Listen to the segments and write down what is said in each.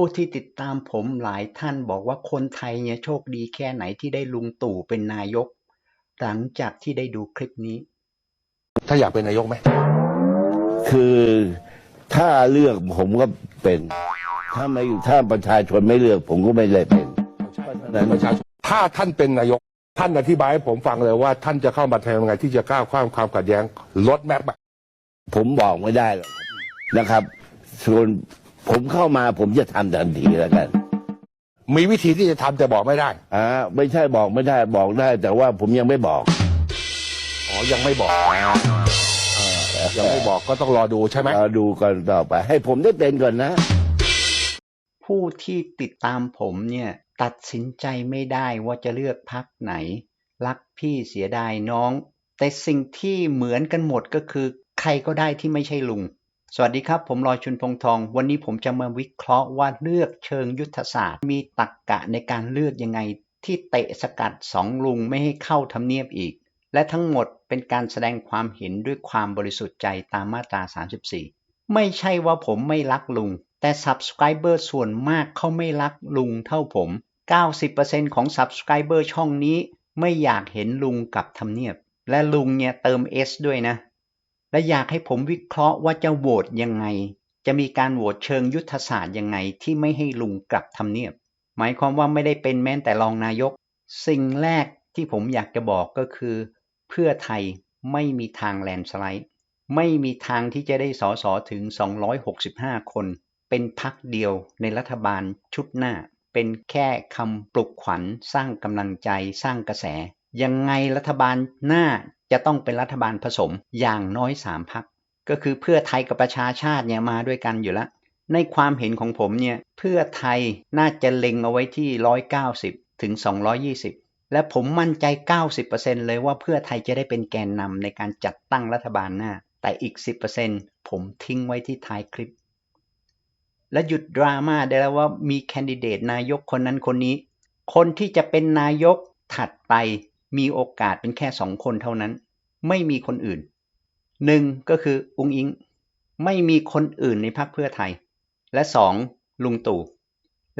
ผู้ที่ติดตามผมหลายท่านบอกว่าคนไทยเนี่ยโชคดีแค่ไหนที่ได้ลุงตู่เป็นนายก หลังจากที่ได้ดูคลิปนี้ ถ้าอยากเป็นนายกไหม คือถ้าเลือกผมก็เป็น ถ้าไม่ถ้าประชาชนไม่เลือกผมก็ไม่ได้เป็นเพราะฉะนั้นประชาชนถ้าท่านเป็นนายก ท่านอธิบายให้ผมฟังเลยว่าท่านจะเข้ามาทำยังไงที่จะก้าวข้ามความขัดแย้งลดแมพผมบอกไม่ได้หรอกนะครับส่วน ผมเข้ามาผมจะทำทันทีแล้วกันมีวิธีที่จะทำแต่บอกไม่ได้อ่าไม่ใช่บอกไม่ได้บอกได้ แต่ว่าผมยังไม่บอกอ๋อยังไม่บอกยังไม่บอกก็ต้องรอดูใช่ไหมเราดูกันต่อไป ให้ผมได้เป็นก่อนนะ ผู้ที่ติดตามผมเนี่ยตัดสินใจไม่ได้ว่าจะเลือกพักไหน รักพี่เสียดายน้อง แต่สิ่งที่เหมือนกันหมดก็คือ ใครก็ได้ที่ไม่ใช่ลุง สวัสดีครับ ผมลอยชุนพงทอง วันนี้ผมจะมาวิเคราะห์ว่าเลือกเชิงยุทธศาสตร์ มีตรรกกะในการเลือกยังไงที่เตะสกัดสองลุงไม่ให้เข้าทำเนียบอีก และทั้งหมดเป็นการแสดงความเห็นด้วยความบริสุทธิ์ใจตามมาตรา 34 ไม่ใช่ว่าผมไม่รักลุง แต่ Subscriber ส่วนมากเขาไม่รักลุงเท่าผม 90%ของ Subscriber ช่องนี้ไม่อยากเห็นลุงกลับทำเนียบ และลุงเนี่ยเติม S ด้วยนะ และอยากให้ผมวิเคราะห์ว่าจะโหวตยังไง จะมีการโหวตเชิงยุทธศาสตร์ยังไงที่ไม่ให้ลุงกลับทำเนียบ หมายความว่าไม่ได้เป็นแม้แต่รองนายก สิ่งแรกที่ผมอยากจะบอกก็คือ เพื่อไทยไม่มีทางแลนด์สไลด์ ไม่มีทางที่จะได้สอสอถึง 265 คน เป็นพักเดียวในรัฐบาลชุดหน้า เป็นแค่คำปลุกขวัญสร้างกำลังใจสร้างกระแส ยังไงรัฐบาลหน้าจะต้องเป็นรัฐบาลผสมอย่างน้อย3พักก็คือเพื่อไทยกับประชาชาติเนี่ยมาด้วยกันอยู่แล้วในความเห็นของผมเนี่ยเพื่อไทยน่าจะเล็งเอาไว้ที่ 190 ถึง 220 และผมมั่นใจ 90%เลยว่าเพื่อไทยจะได้เป็นแกนนำในการจัดตั้งรัฐบาลหน้า แต่อีก 10%ผมทิ้งไว้ที่ท้ายคลิป และหยุดดราม่าได้แล้วว่ามีแคนดิเดตนายกคนนั้นคนนี้ คนที่จะเป็นนายกถัดไป มีโอกาสเป็นแค่สองคนเท่านั้น ไม่มีคนอื่นหนึ่งก็คืออุงอิง ไม่มีคนอื่นในพรรคเพื่อไทย และสองลุงตู่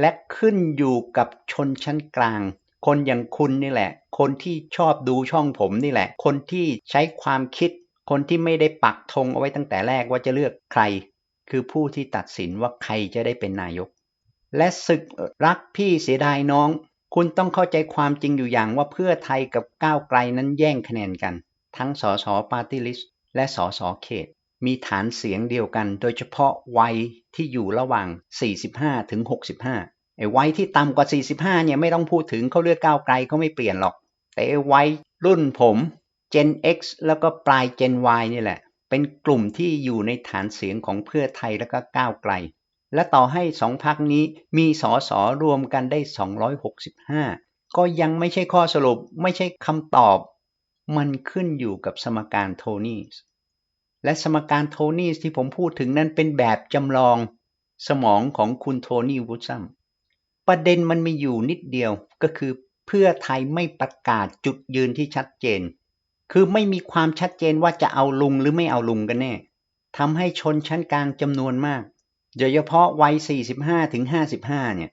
และขึ้นอยู่กับชนชั้นกลาง คนอย่างคุณนี่แหละ คนที่ชอบดูช่องผมนี่แหละ คนที่ใช้ความคิด คนที่ไม่ได้ปักธงเอาไว้ตั้งแต่แรกว่าจะเลือกใคร คือผู้ที่ตัดสินว่าใครจะได้เป็นนายก และศึกรักพี่เสียดายน้อง คุณต้องเข้าใจความจริงอยู่อย่างว่าเพื่อไทยกับก้าวไกลนั้นแย่งคะแนนกัน ทั้งสสปาร์ตี้ลิสต์และสสเขต มีฐานเสียงเดียวกัน โดยเฉพาะวัยที่อยู่ระหว่าง 45 ถึง 65 ไอ้วัยที่ต่ำกว่า 45 เนี่ยไม่ต้องพูดถึงเขาเลือกก้าวไกลเขาไม่เปลี่ยนหรอก แต่วัยรุ่นผม Gen X แล้วก็ปลาย Gen Y นี่แหละ เป็นกลุ่มที่อยู่ในฐานเสียงของเพื่อไทยแล้วก็ก้าวไกล และต่อให้สองพักนี้มีสอสอรวมกันได้ 265 ก็ยังไม่ใช่ข้อสรุปไม่ใช่คำตอบ มันขึ้นอยู่กับสมการโทนี่และสมการโทนี่ที่ผมพูดถึงนั้นเป็นแบบจำลองสมองของคุณโทนี่วูดซัมประเด็นมันมีอยู่นิดเดียวก็คือเพื่อไทยไม่ประกาศจุดยืนที่ชัดเจน คือไม่มีความชัดเจนว่าจะเอาลุงหรือไม่เอาลุงกันแน่ทำให้ชนชั้นกลางจำนวนมาก โดยเฉพาะวัย 45ถึง55 เนี่ย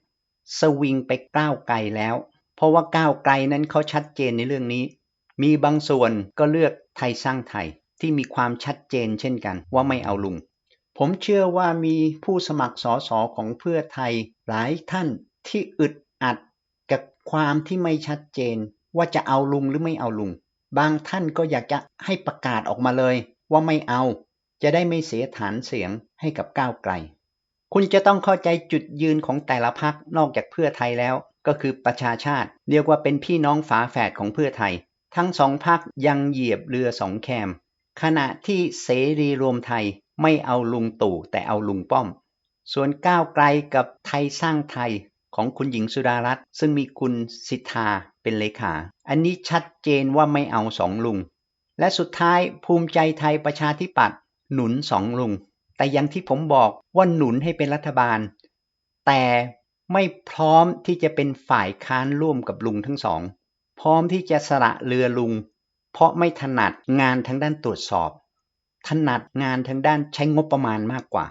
สวิงไปก้าวไกลแล้ว เพราะว่าก้าวไกลนั้นเขาชัดเจนในเรื่องนี้ มีบางส่วนก็เลือกไทยสร้างไทยที่มีความชัดเจนเช่นกันว่าไม่เอาลุง ผมเชื่อว่ามีผู้สมัครสอสอของเพื่อไทยหลายท่านที่อึดอัดกับความที่ไม่ชัดเจน ว่าจะเอาลุงหรือไม่เอาลุง บางท่านก็อยากจะให้ประกาศออกมาเลย ว่าไม่เอา จะได้ไม่เสียฐานเสียงให้กับก้าวไกล คุณจะต้องเข้าใจจุดยืนของแต่ละพักนอกจากเพื่อไทยแล้ว ก็คือประชาชาติเรียกว่าเป็นพี่น้องฝาแฝดของเพื่อไทย ทั้งสองพักยังเหยียบเรือสองแคม ขณะที่เสรีรวมไทยไม่เอาลุงตู่แต่เอาลุงป้อม ส่วนก้าวไกลกับไทยสร้างไทยของคุณหญิงสุดารัตน์ซึ่งมีคุณสิทธาเป็นเลขา อันนี้ชัดเจนว่าไม่เอาสองลุง และสุดท้ายภูมิใจไทยประชาธิปัตย์หนุนสองลุง แต่อย่างที่ผมบอกว่าหนุนให้เป็นรัฐบาล แต่ไม่พร้อมที่จะเป็นฝ่ายค้านร่วมกับลุงทั้งสอง พร้อมที่จะสละเรือลุง เพราะไม่ถนัดงานทางด้านตรวจสอบ ถนัดงานทางด้านใช้งบประมาณมากกว่า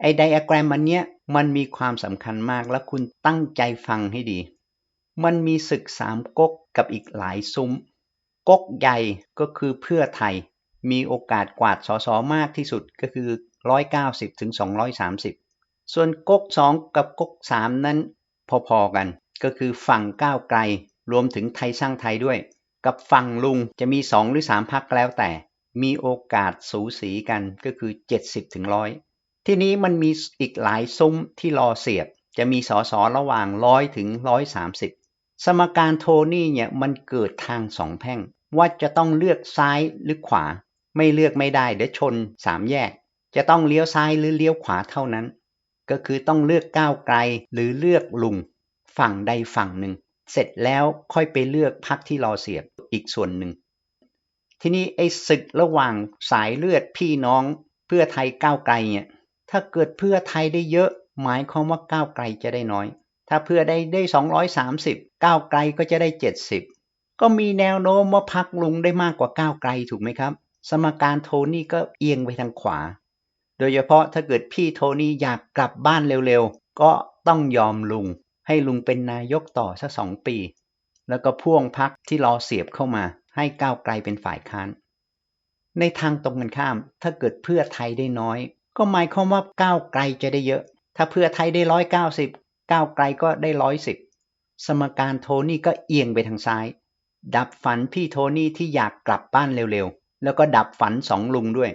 ไอ้ไดอะแกรมอันเนี้ยมันมีความสำคัญมากและคุณตั้งใจฟังให้ดี มันมีศึกสามก๊กกับอีกหลายซุ้ม ก๊กใหญ่ก็คือเพื่อไทย มีโอกาสกวาดสสมากที่สุดก็คือ 190ถึง230 ส่วนก๊ก 2 กับก๊ก 3 นั้นพอๆกัน ก็คือฝั่งก้าวไกล รวมถึงไทยสร้างไทยด้วย กับฝั่งลุงจะมี 2 หรือ 3พักแล้วแต่ มีโอกาสสูสีกันก็คือ 70ถึง100 ที่นี้มันมีอีกหลายซุ้มที่รอเสียบ จะมีสอสอระหว่าง 100ถึง130 สมการโทนี่เนี่ยมันเกิดทางสองแพ่งว่าจะต้องเลือกซ้ายหรือขวา ไม่เลือกไม่ได้เดี๋ยวชนสามแยก จะต้องเลี้ยวซ้ายหรือเลี้ยวขวาเท่านั้น ก็คือต้องเลือกก้าวไกลหรือเลือกลุง ฝั่งใดฝั่งหนึ่ง เสร็จแล้วค่อยไปเลือกพักที่รอเสียบอีกส่วนหนึ่ง ทีนี้ไอ้ศึกระหว่างสายเลือดพี่น้องเพื่อไทยก้าวไกลเนี่ยถ้าเกิดเพื่อไทยได้เยอะ หมายความว่าก้าวไกลจะได้น้อย ถ้าเพื่อได้ได้ 230 ก้าวไกลก็จะได้ 70 ก็มีแนวโน้มว่าพักลุงได้มากกว่าก้าวไกลถูกไหมครับ สมการโทนี่ก็เอียงไปทางขวา โดยเฉพาะถ้าเกิดพี่โทนี่อยากกลับบ้านเร็วๆ ก็ต้องยอมลุง ให้ลุงเป็นนายกต่อสักสองปี แล้วก็พ่วงพักที่รอเสียบเข้ามา ให้ก้าวไกลเป็นฝ่ายค้าน ในทางตรงกันข้าม ถ้าเกิดเพื่อไทยได้น้อย ก็หมายความว่าก้าวไกลจะได้เยอะ ถ้าเพื่อไทยได้ร้อยเก้าสิบก้าวไกลก็ได้ร้อยสิบสมการโทนี่ก็เอียงไปทางซ้าย ดับฝันพี่โทนี่ที่อยากกลับบ้านเร็วๆ แล้วก็ดับฝันสองลุงด้วย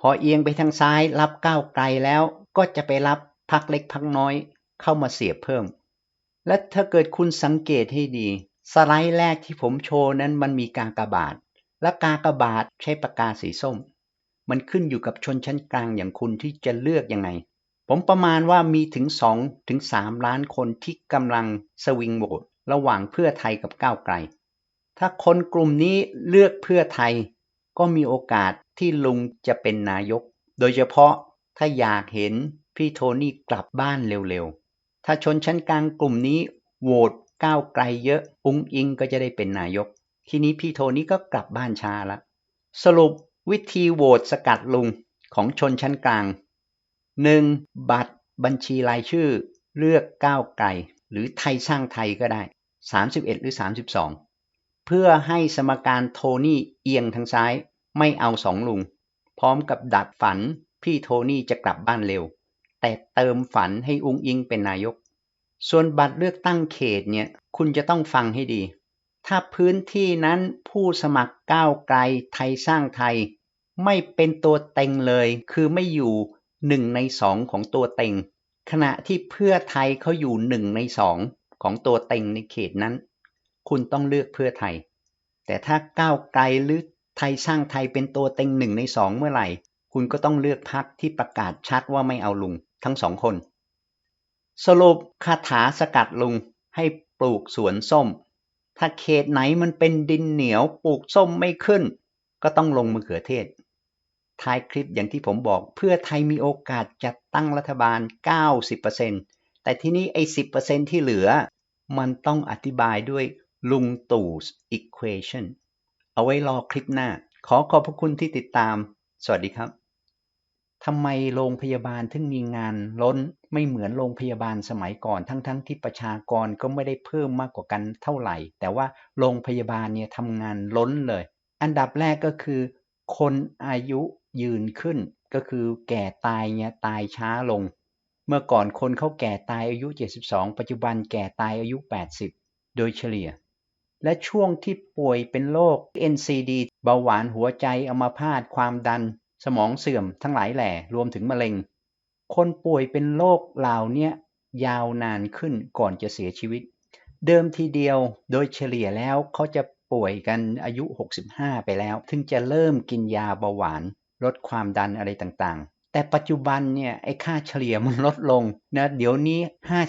พอเอียงไปทางซ้ายรับก้าวไกลแล้วก็จะไปรับพักเล็กพักน้อยเข้ามาเสียบเพิ่ม และถ้าเกิดคุณสังเกตให้ดี สไลด์แรกที่ผมโชว์นั้นมันมีกากบาท และกากบาทใช้ปากกาสีส้ม มันขึ้นอยู่กับชนชั้นกลางอย่างคุณที่จะเลือกยังไง ผมประมาณว่ามีถึง2ถึง3ล้านคนที่กำลังสวิงโหวตระหว่างเพื่อไทยกับก้าวไกล ถ้าคนกลุ่มนี้เลือกเพื่อไทย ก็มีโอกาสที่ลุงจะเป็นนายก โดยเฉพาะถ้าอยากเห็นพี่โทนี่กลับบ้านเร็วๆ ถ้าชนชั้นกลางกลุ่มนี้โหวตก้าวไกลเยอะ อุ้งอิงก็จะได้เป็นนายก ทีนี้พี่โทนี่ก็กลับบ้านช้าละสรุปวิธีโหวตสกัดลุงของชนชั้นกลาง 1. บัตรบัญชีรายชื่อ เลือกก้าวไกล หรือไทยสร้างไทยก็ได้ 31 หรือ 32 เพื่อให้สมการโทนี่เอียงทางซ้าย ไม่เอาสองลุง พร้อมกับดัดฝันพี่โทนี่จะกลับบ้านเร็ว แต่เติมฝันให้อุ้งอิงเป็นนายก ส่วนบัตรเลือกตั้งเขตเนี่ยคุณจะต้องฟังให้ดี ถ้าพื้นที่นั้นผู้สมัครก้าวไกลไทยสร้างไทย ไม่เป็นตัวเต็งเลย คือไม่อยู่หนึ่งในสองของตัวเต็ง ขณะที่เพื่อไทยเขาอยู่หนึ่งในสองของตัวเต็งในเขตนั้น คุณต้องเลือกเพื่อไทย แต่ถ้าก้าวไกลหรือไทยสร้างไทยเป็นตัวเต็งหนึ่งในสองเมื่อไหร่ คุณก็ต้องเลือกพักที่ประกาศชัดว่าไม่เอาลุงทั้งสองคน สรุปคาถาสกัดลุงให้ปลูกสวนส้ม ถ้าเขตไหนมันเป็นดินเหนียวปลูกส้มไม่ขึ้น ก็ต้องลงมะเขือเทศ ท้ายคลิปอย่างที่ผมบอกเพื่อไทยมีโอกาสจัดตั้งรัฐบาล 90%แต่ที่นี้ไอ้ 10%ที่เหลือ มันต้องอธิบายด้วย ลุงตู่ equation เอาไว้รอคลิปหน้า ขอขอบพระคุณที่ติดตาม สวัสดีครับทำไมโรงพยาบาลถึงมีงานล้นไม่เหมือนโรงพยาบาลสมัยก่อน ทั้งๆทที่ประชากรก็ไม่ได้เพิ่มมากกว่ากันเท่าไหร่ แต่ว่าโรงพยาบาลเนี่ยทำงานล้นเลย อันดับแรกก็คือ คนอายุยืนขึ้น ก็คือแก่ตายเนี่ยตายช้าลง เมื่อก่อนคนเขาแก่ตายอายุ 72 ปัจจุบันแก่ตายอายุ 80 โดยเฉลี่ย และช่วงที่ป่วยเป็นโรค NCD เบาหวานหัวใจอัมพาตความดัน สมองเสื่อมทั้งหลายแหล่รวมถึงมะเร็ง คนป่วยเป็นโรคเหล่านี้ยาวนานขึ้นก่อนจะเสียชีวิต เดิมทีเดียวโดยเฉลี่ยแล้วเขาจะป่วยกันอายุ 65 ไปแล้วถึงจะเริ่มกินยาเบาหวาน ลดความดันอะไรต่างๆ แต่ปัจจุบันเนี่ยไอ้ค่าเฉลี่ยมันลดลงนะเดี๋ยวนี้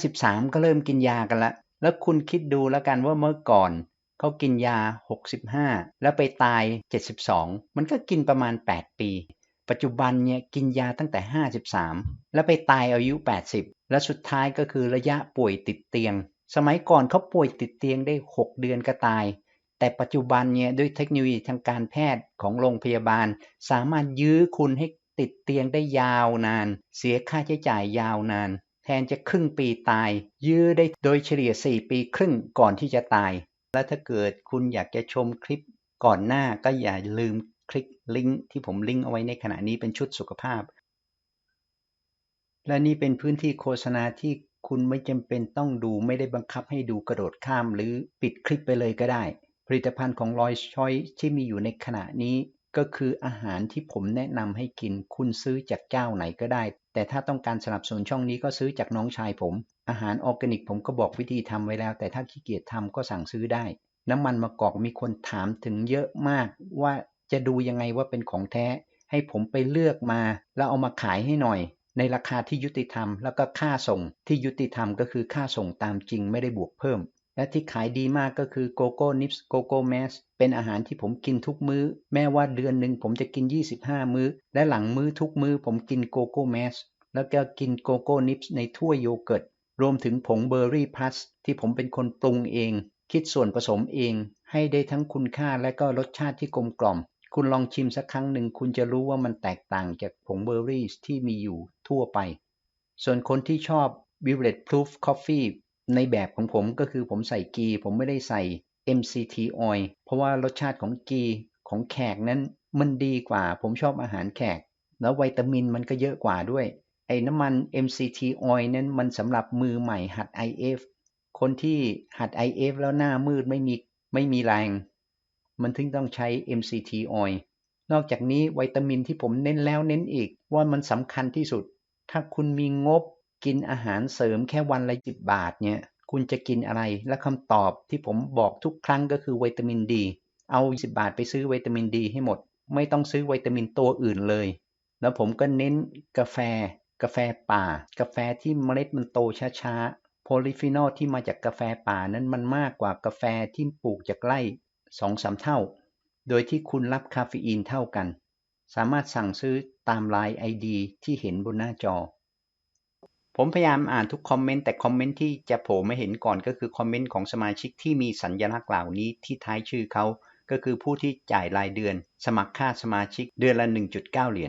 53 ก็เริ่มกินยากันละแล้วคุณคิดดูแล้วกันว่าเมื่อก่อน เขากินยา 65 แล้วไปตาย 72 มันก็กินประมาณ 8 ปี ปัจจุบันเนี่ยกินยาตั้งแต่ 53 แล้วไปตายอายุ 80 และสุดท้ายก็คือระยะป่วยติดเตียง สมัยก่อนเขาป่วยติดเตียงได้ 6 เดือนก็ตาย แต่ปัจจุบันเนี่ยด้วยเทคโนโลยีทางการแพทย์ของโรงพยาบาล สามารถยื้อคุณให้ติดเตียงได้ยาวนาน เสียค่าใช้จ่ายยาวนานแทนจะครึ่งปีตาย ยื้อได้โดยเฉลี่ย 4 ปีครึ่งก่อนที่จะตาย และถ้าเกิดคุณอยากจะชมคลิปก่อนหน้าก็อย่าลืมคลิกลิงก์ที่ผมลิงก์เอาไว้ในขณะนี้เป็นชุดสุขภาพ และนี่เป็นพื้นที่โฆษณาที่คุณไม่จำเป็นต้องดูไม่ได้บังคับให้ดูกระโดดข้ามหรือปิดคลิปไปเลยก็ได้ ผลิตภัณฑ์ของ Roy's Choice ที่มีอยู่ในขณะนี้ ก็คืออาหารที่ผมแนะนำให้กินคุณซื้อจากเจ้าไหนก็ได้ แต่ถ้าต้องการสนับสนุนช่องนี้ก็ซื้อจากน้องชายผม อาหารออร์แกนิกผมก็บอกวิธีทำไว้แล้ว แต่ถ้าขี้เกียจทำก็สั่งซื้อได้ น้ำมันมะกอกมีคนถามถึงเยอะมากว่าจะดูยังไงว่าเป็นของแท้ ให้ผมไปเลือกมา แล้วเอามาขายให้หน่อย ในราคาที่ยุติธรรมแล้วก็ค่าส่งที่ยุติธรรมก็คือค่าส่งตามจริงไม่ได้บวกเพิ่ม และที่ขายดีมากก็คือโกโก้นิปส์โกโก้แมสเป็นอาหารที่ผมกินทุกมื้อ แม้ว่าเดือนหนึ่งผมจะกิน 25 มื้อ และหลังมื้อทุกมื้อผมกินโกโก้แมสแล้วก็กินโกโก้นิปส์ในถ้วยโยเกิร์ตรวมถึงผงเบอร์รี่พลัสที่ผมเป็นคนปรุงเอง คิดส่วนผสมเอง ให้ได้ทั้งคุณค่าและก็รสชาติที่กลมกล่อม คุณลองชิมสักครั้งหนึ่งคุณจะรู้ว่ามันแตกต่างจากผงเบอร์รี่ที่มีอยู่ทั่วไป ส่วนคนที่ชอบ Bullet Proof Coffee ในแบบของผมก็คือผมใส่กี ผมไม่ได้ใส่ MCT oil เพราะว่ารสชาติของกีของแขกนั้นมันดีกว่า ผมชอบอาหารแขก แล้ววิตามินมันก็เยอะกว่าด้วย ไอ้น้ำมัน MCT oil นั้นมันสำหรับมือใหม่หัด IF คนที่หัด IF แล้วหน้ามืดไม่มีไม่มีแรง มันถึงต้องใช้ MCT oil นอกจากนี้วิตามินที่ผมเน้นแล้วเน้นอีกว่ามันสำคัญที่สุด ถ้าคุณมีงบ กินอาหารเสริมแค่วันละ10บบาทเนี่ย คุณจะกินอะไร และคำตอบที่ผมบอกทุกครั้งก็คือวิตามินดี เอา10บาทไปซื้อวิตามินดีให้หมด ไม่ต้องซื้อวิตามินตัวอื่นเลย แล้วผมก็เน้นกาแฟ กาแฟป่า กาแฟที่เมล็ดมันโตช้าๆโพลีฟีนอลที่มาจากกาแฟป่านั้นมันมากกว่ากาแฟที่ปลูกจากไร่2-3เท่า โดยที่คุณรับคาเฟอีนเท่ากัน สามารถสั่งซื้อตามไลน์ ID ที่เห็นบนหน้าจอ ผมพยายามอ่านทุกคอมเมนต์แต่คอมเมนต์ที่จะโผล่มาเห็นก่อนก็คือคอมเมนต์ของสมาชิกที่มีสัญลักษณ์เหล่านี้ที่ท้ายชื่อเขา ก็คือผู้ที่จ่ายรายเดือน สมัครค่าสมาชิกเดือนละ 1.9 เหรียญ